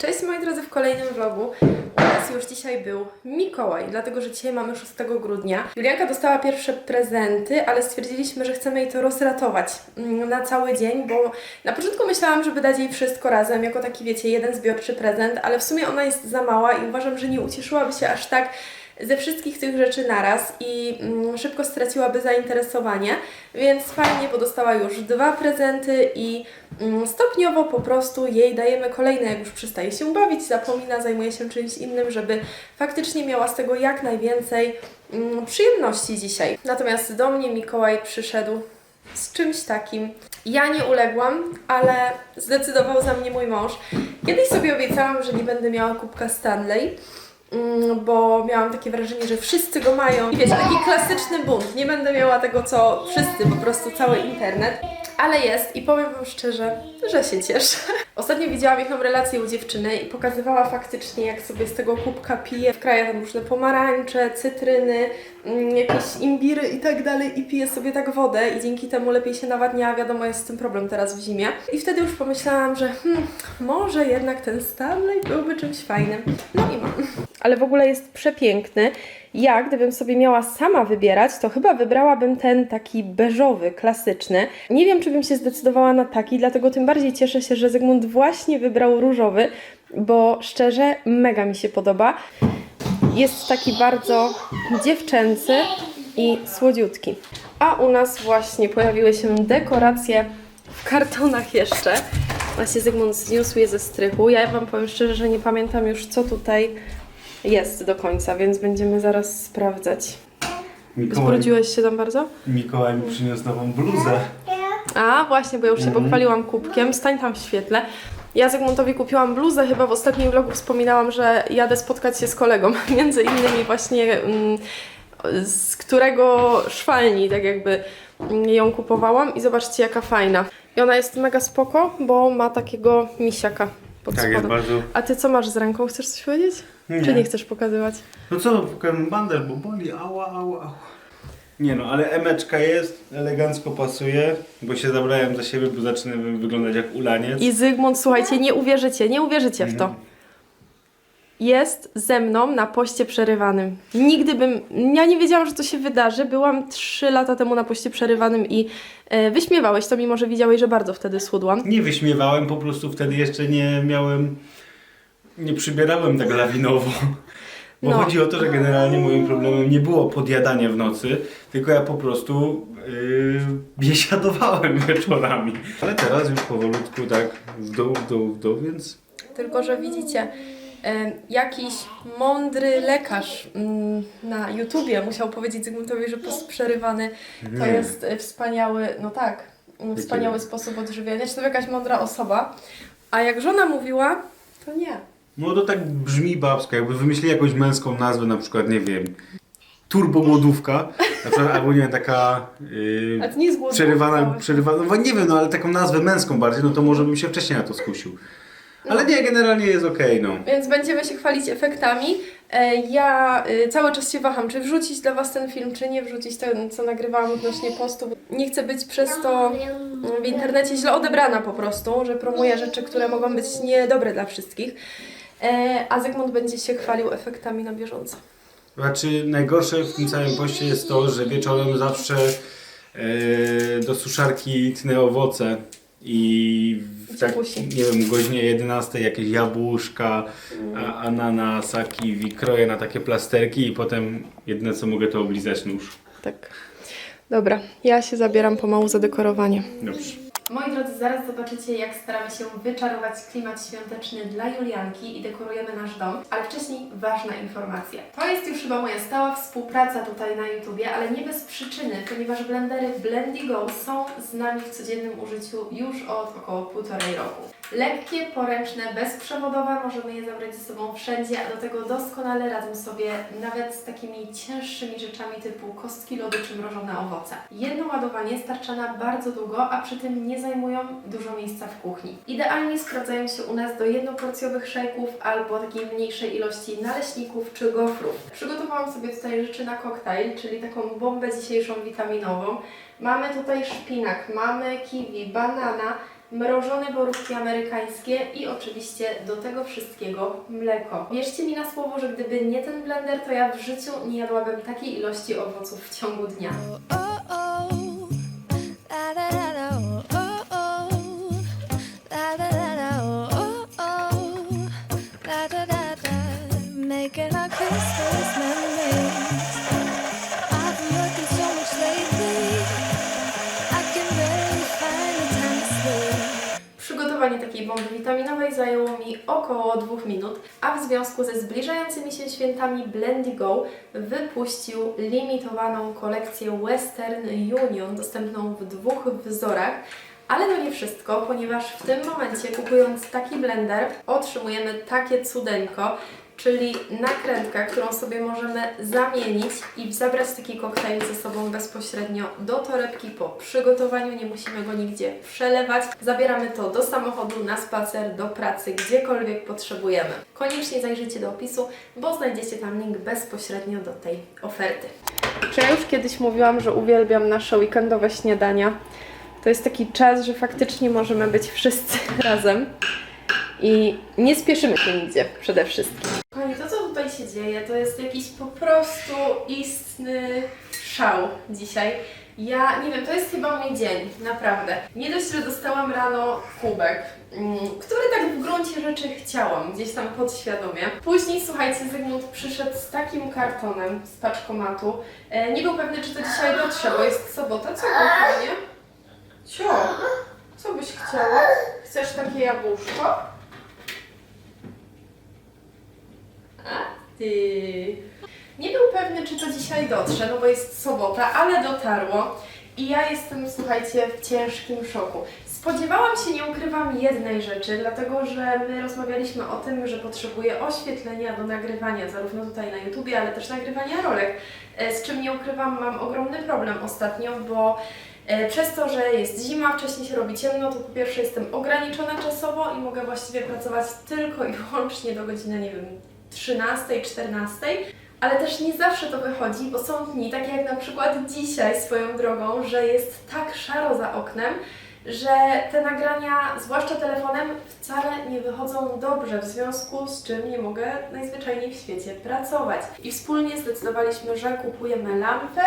Cześć moi drodzy w kolejnym vlogu. U nas już dzisiaj był Mikołaj, dlatego że dzisiaj mamy 6 grudnia. Julianka dostała pierwsze prezenty, ale stwierdziliśmy, że chcemy jej to rozratować mm, na cały dzień, bo na początku myślałam, żeby dać jej wszystko razem, jako taki wiecie, jeden zbiorczy prezent, ale w sumie ona jest za mała i uważam, że nie ucieszyłaby się aż tak ze wszystkich tych rzeczy naraz i mm, szybko straciłaby zainteresowanie, więc fajnie, bo dostała już dwa prezenty i mm, stopniowo po prostu jej dajemy kolejne, jak już przestaje się bawić, zapomina, zajmuje się czymś innym, żeby faktycznie miała z tego jak najwięcej mm, przyjemności dzisiaj. Natomiast do mnie Mikołaj przyszedł z czymś takim. Ja nie uległam, ale zdecydował za mnie mój mąż. Kiedyś sobie obiecałam, że nie będę miała kubka Stanley, bo miałam takie wrażenie, że wszyscy go mają. I wiecie, taki klasyczny bunt. Nie będę miała tego, co wszyscy, po prostu cały internet. Ale jest i powiem Wam szczerze, że się cieszę. Ostatnio widziałam jedną relację u dziewczyny i pokazywała faktycznie, jak sobie z tego kubka pije, wkraja tam różne pomarańcze, cytryny, mm, jakieś imbiry i tak dalej i pije sobie tak wodę i dzięki temu lepiej się nawadnia, wiadomo jest z tym problem teraz w zimie. I wtedy już pomyślałam, że hmm, może jednak ten Stanley byłby czymś fajnym. No i mam. Ale w ogóle jest przepiękny. Ja, gdybym sobie miała sama wybierać, to chyba wybrałabym ten taki beżowy, klasyczny. Nie wiem, czy bym się zdecydowała na taki, dlatego tym bardziej cieszę się, że Zygmunt właśnie wybrał różowy, bo szczerze mega mi się podoba. Jest taki bardzo dziewczęcy i słodziutki. A u nas właśnie pojawiły się dekoracje w kartonach jeszcze. Właśnie Zygmunt zniósł je ze strychu. Ja Wam powiem szczerze, że nie pamiętam już co tutaj jest do końca, więc będziemy zaraz sprawdzać. Mikołaj, Zbrudziłeś się tam bardzo? Mikołaj mi przyniósł nową bluzę. A, właśnie, bo ja już się pochwaliłam kubkiem. Stań tam w świetle. Ja Zygmuntowi kupiłam bluzę, chyba w ostatnim vlogu wspominałam, że jadę spotkać się z kolegą, między innymi właśnie mm, z którego szwalni tak jakby mm, ją kupowałam i zobaczcie jaka fajna. I ona jest mega spoko, bo ma takiego misiaka pod Tak, jest spodem. bardzo... A ty co masz z ręką? Chcesz coś powiedzieć? Nie. Czy nie chcesz pokazywać? No co, pokażę bandaż, bo boli, ała, ała, ała. Nie no, ale emeczka jest, elegancko pasuje, bo się zabrałem za siebie, bo zaczyna wyglądać jak ulaniec. I Zygmunt, słuchajcie, nie uwierzycie, nie uwierzycie w to. Mhm. Jest ze mną na poście przerywanym. Nigdy bym. Ja nie wiedziałam, że to się wydarzy. Byłam 3 lata temu na poście przerywanym i e, wyśmiewałeś to, mimo że widziałeś, że bardzo wtedy schudłam. Nie wyśmiewałem, po prostu wtedy jeszcze nie miałem, nie przybierałem tak lawinowo. Bo No. chodzi o to, że generalnie moim problemem nie było podjadanie w nocy, tylko ja po prostu yy, biesiadowałem wieczorami. Ale teraz już powolutku tak w dół, w dół, w dół, więc Tylko, że widzicie, jakiś mądry lekarz mm, na YouTubie musiał powiedzieć Zygmuntowi, że post przerywany to jest wspaniały, no tak, wspaniały sposób odżywiania. Czy to jakaś mądra osoba? A jak żona mówiła, to nie. No to tak brzmi babsko, jakby wymyślili jakąś męską nazwę, na przykład, nie wiem, turbomłodówka, na przykład, albo nie wiem, taka yy, A to nie jest głodówka. przerywana, przerywana, no nie wiem, no ale taką nazwę męską bardziej, no to może bym się wcześniej na to skusił. Ale nie, generalnie jest okej, no. Więc będziemy się chwalić efektami. E, Ja y, cały czas się waham, czy wrzucić dla Was ten film, czy nie wrzucić ten, co nagrywałam odnośnie postu. Nie chcę być przez to mm, w internecie źle odebrana po prostu, że promuję rzeczy, które mogą być niedobre dla wszystkich. E, A Zygmunt będzie się chwalił efektami na bieżąco. Znaczy, najgorsze w tym całym poście jest to, że wieczorem zawsze e, do suszarki tnę owoce i w tak, nie wiem, godzinie 11 jakieś jabłuszka, a, ananas, kiwi, kroję na takie plasterki i potem jedyne co mogę to oblizać nóż. Tak. Dobra, ja się zabieram pomału za dekorowanie. Dobrze. Moi drodzy, zaraz zobaczycie, jak staramy się wyczarować klimat świąteczny dla Julianki i dekorujemy nasz dom. Ale wcześniej ważna informacja. To jest już chyba moja stała współpraca tutaj na YouTubie, ale nie bez przyczyny, ponieważ blendery Blendigo są z nami w codziennym użyciu już od około półtorej roku. Lekkie, poręczne, bezprzewodowe, możemy je zabrać ze sobą wszędzie, a do tego doskonale radzą sobie nawet z takimi cięższymi rzeczami typu kostki lodu czy mrożone owoce. Jedno ładowanie starcza bardzo długo, a przy tym nie zajmują dużo miejsca w kuchni. Idealnie sprawdzają się u nas do jednoporcjowych szejków albo takiej mniejszej ilości naleśników czy gofrów. Przygotowałam sobie tutaj rzeczy na koktajl, czyli taką bombę dzisiejszą witaminową. Mamy tutaj szpinak, mamy kiwi, banana, mrożone borówki amerykańskie i oczywiście do tego wszystkiego mleko. Wierzcie mi na słowo, że gdyby nie ten blender, to ja w życiu nie jadłabym takiej ilości owoców w ciągu dnia. oh oh la la Takiej bomby witaminowej zajęło mi około dwóch minut, a w związku ze zbliżającymi się świętami Blendigo wypuścił limitowaną kolekcję Western Union dostępną w dwóch wzorach. Ale to nie wszystko, ponieważ w tym momencie kupując taki blender otrzymujemy takie cudeńko, czyli nakrętkę, którą sobie możemy zamienić i zabrać taki koktajl ze sobą bezpośrednio do torebki po przygotowaniu. Nie musimy go nigdzie przelewać. Zabieramy to do samochodu, na spacer, do pracy, gdziekolwiek potrzebujemy. Koniecznie zajrzyjcie do opisu, bo znajdziecie tam link bezpośrednio do tej oferty. Czy ja już kiedyś mówiłam, że uwielbiam nasze weekendowe śniadania? To jest taki czas, że faktycznie możemy być wszyscy razem i nie spieszymy się nigdzie przede wszystkim. Kochani, to co tutaj się dzieje, to jest jakiś po prostu istny szał dzisiaj. Ja nie wiem, to jest chyba mój dzień, naprawdę. Nie dość, że dostałam rano kubek, mm, który tak w gruncie rzeczy chciałam, gdzieś tam podświadomie. Później, słuchajcie, Zygmunt przyszedł z takim kartonem z paczkomatu. E, nie był pewny, czy to dzisiaj dotrze, bo jest sobota. Co kochanie? Cio, co byś chciała? Chcesz takie jabłuszko? Nie był pewny, czy to dzisiaj dotrze, no bo jest sobota, ale dotarło. I ja jestem, słuchajcie, w ciężkim szoku. Spodziewałam się, nie ukrywam, jednej rzeczy, dlatego że my rozmawialiśmy o tym, że potrzebuję oświetlenia do nagrywania, zarówno tutaj na YouTubie, ale też nagrywania rolek. E, Z czym nie ukrywam, mam ogromny problem ostatnio, bo e, przez to, że jest zima, wcześniej się robi ciemno, to po pierwsze jestem ograniczona czasowo i mogę właściwie pracować tylko i wyłącznie do godziny, nie wiem, 13, 14. Ale też nie zawsze to wychodzi, bo są dni, takie jak na przykład dzisiaj swoją drogą, że jest tak szaro za oknem, że te nagrania, zwłaszcza telefonem, wcale nie wychodzą dobrze, w związku z czym nie mogę najzwyczajniej w świecie pracować. I wspólnie zdecydowaliśmy, że kupujemy lampę,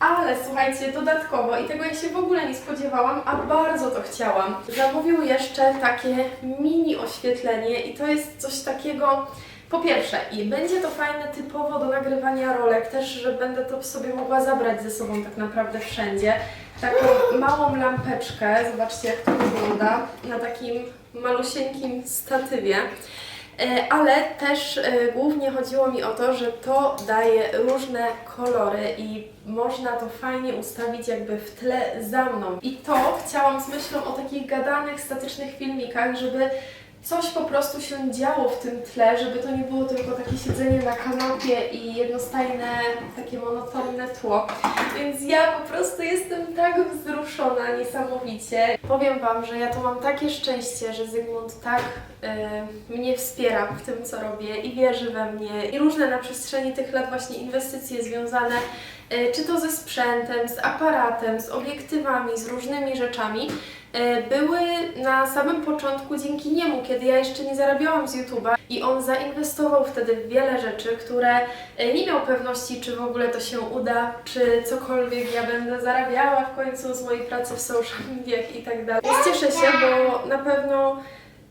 ale słuchajcie, dodatkowo, i tego ja się w ogóle nie spodziewałam, a bardzo to chciałam, zamówił jeszcze takie mini oświetlenie i to jest coś takiego, po pierwsze, i będzie to fajne typowo do nagrywania rolek, też, że będę to sobie mogła zabrać ze sobą tak naprawdę wszędzie. Taką małą lampeczkę, zobaczcie jak to wygląda, na takim malusieńkim statywie. E, Ale też e, głównie chodziło mi o to, że to daje różne kolory i można to fajnie ustawić jakby w tle za mną. I to chciałam z myślą o takich gadanych, statycznych filmikach, żeby coś po prostu się działo w tym tle, żeby to nie było tylko takie siedzenie na kanapie i jednostajne, takie monotonne tło. Więc ja po prostu jestem tak wzruszona niesamowicie. Powiem Wam, że ja to mam takie szczęście, że Zygmunt tak e, mnie wspiera w tym, co robię i wierzy we mnie i różne na przestrzeni tych lat właśnie inwestycje związane e, czy to ze sprzętem, z aparatem, z obiektywami, z różnymi rzeczami, były na samym początku dzięki niemu, kiedy ja jeszcze nie zarabiałam z YouTube'a i on zainwestował wtedy w wiele rzeczy, które e, nie miał pewności, czy w ogóle to się uda, czy cokolwiek ja będę zarabiała w końcu z mojej pracy w social mediach i tak dalej. Więc cieszę się, bo na pewno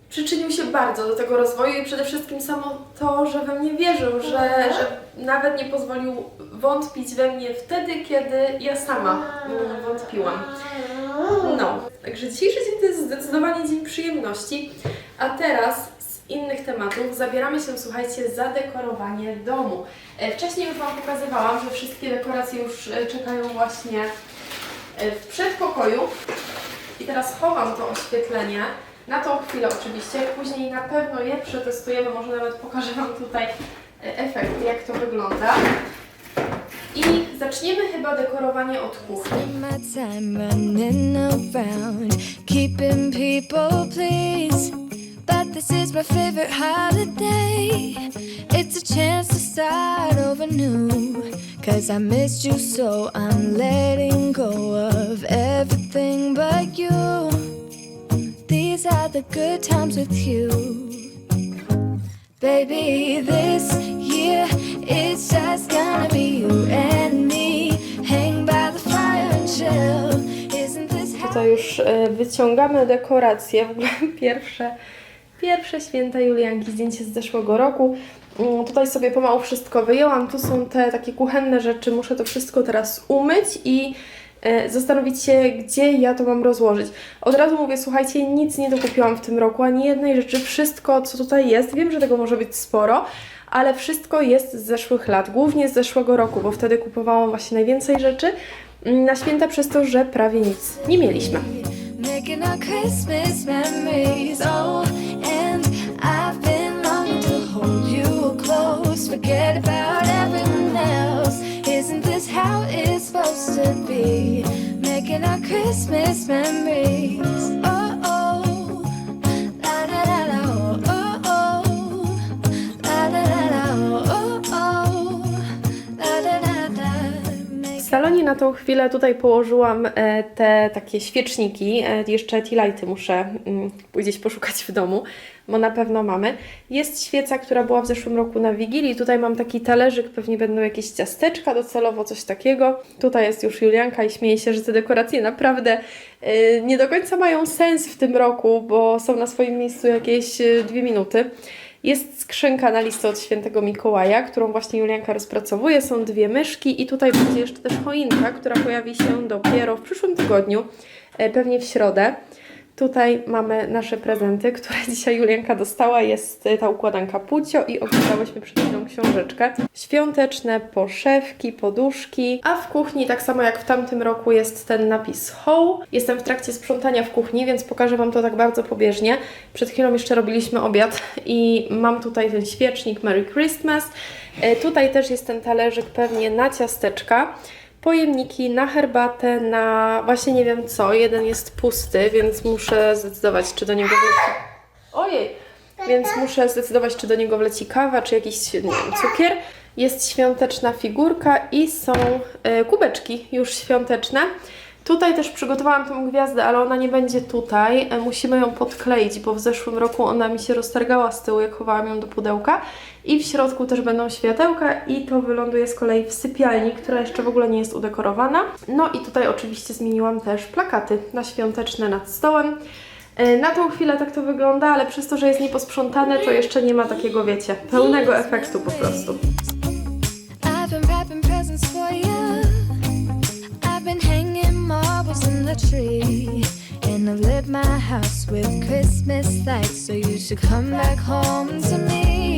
przyczynił się bardzo do tego rozwoju i przede wszystkim samo to, że we mnie wierzył, że, że nawet nie pozwolił wątpić we mnie wtedy, kiedy ja sama mm, wątpiłam. Także dzisiejszy dzień to jest zdecydowanie dzień przyjemności, a teraz z innych tematów zabieramy się, słuchajcie, za dekorowanie domu. E, Wcześniej już Wam pokazywałam, że wszystkie dekoracje już e, czekają właśnie e, w przedpokoju i teraz chowam to oświetlenie. Na tą chwilę oczywiście, później na pewno je przetestujemy, może nawet pokażę Wam tutaj efekt, jak to wygląda. Zaczniemy chyba dekorowanie od kuchni. But this is my favorite holiday. It's a chance to start over new. Cause I missed you, so I'm letting go of everything but you. These are the good times with you. Baby, this year it's just gonna be you and Tutaj już e, wyciągamy dekoracje, w ogóle pierwsze, pierwsze święta Julianki, zdjęcie z zeszłego roku. Mm, Tutaj sobie pomału wszystko wyjęłam, tu są te takie kuchenne rzeczy, muszę to wszystko teraz umyć i e, zastanowić się, gdzie ja to mam rozłożyć. Od razu mówię, słuchajcie, nic nie dokupiłam w tym roku, ani jednej rzeczy, wszystko co tutaj jest, wiem, że tego może być sporo, ale wszystko jest z zeszłych lat, głównie z zeszłego roku, bo wtedy kupowałam właśnie najwięcej rzeczy na święta przez to, że prawie nic nie mieliśmy. making our Christmas memories? Oh, salonie na tą chwilę tutaj położyłam e, te takie świeczniki. E, jeszcze tea muszę mm, gdzieś poszukać w domu, bo na pewno mamy. Jest świeca, która była w zeszłym roku na Wigilii. Tutaj mam taki talerzyk, pewnie będą jakieś ciasteczka docelowo, coś takiego. Tutaj jest już Julianka i śmieje się, że te dekoracje naprawdę e, nie do końca mają sens w tym roku, bo są na swoim miejscu jakieś dwie minuty. Jest skrzynka na listę od świętego Mikołaja, którą właśnie Julianka rozpracowuje. Są dwie myszki i tutaj będzie jeszcze też choinka, która pojawi się dopiero w przyszłym tygodniu, e, pewnie w środę. Tutaj mamy nasze prezenty, które dzisiaj Julianka dostała. Jest e, ta układanka Pucio i oglądałyśmy przed chwilą książeczkę. Świąteczne poszewki, poduszki, a w kuchni, tak samo jak w tamtym roku, jest ten napis Ho. Jestem w trakcie sprzątania w kuchni, więc pokażę Wam to tak bardzo pobieżnie. Przed chwilą jeszcze robiliśmy obiad i mam tutaj ten świecznik Merry Christmas. E, Tutaj też jest ten talerzyk pewnie na ciasteczka pojemniki na herbatę, na właśnie nie wiem co. Jeden jest pusty, więc muszę zdecydować, czy do niego wleci. Ojej! Więc muszę zdecydować, czy do niego wleci kawa, czy jakiś nie wiem, cukier. Jest świąteczna figurka i są e, kubeczki już świąteczne. Tutaj też przygotowałam tą gwiazdę, ale ona nie będzie tutaj. E, Musimy ją podkleić, bo w zeszłym roku ona mi się roztargała z tyłu, jak chowałam ją do pudełka. I w środku też będą światełka i to wyląduje z kolei w sypialni, która jeszcze w ogóle nie jest udekorowana. No i tutaj oczywiście zmieniłam też plakaty na świąteczne nad stołem. E, Na tą chwilę tak to wygląda, ale przez to, że jest nieposprzątane, to jeszcze nie ma takiego, wiecie, pełnego efektu po prostu. Tree. And I've lit my house with Christmas lights. So you should come back home to me.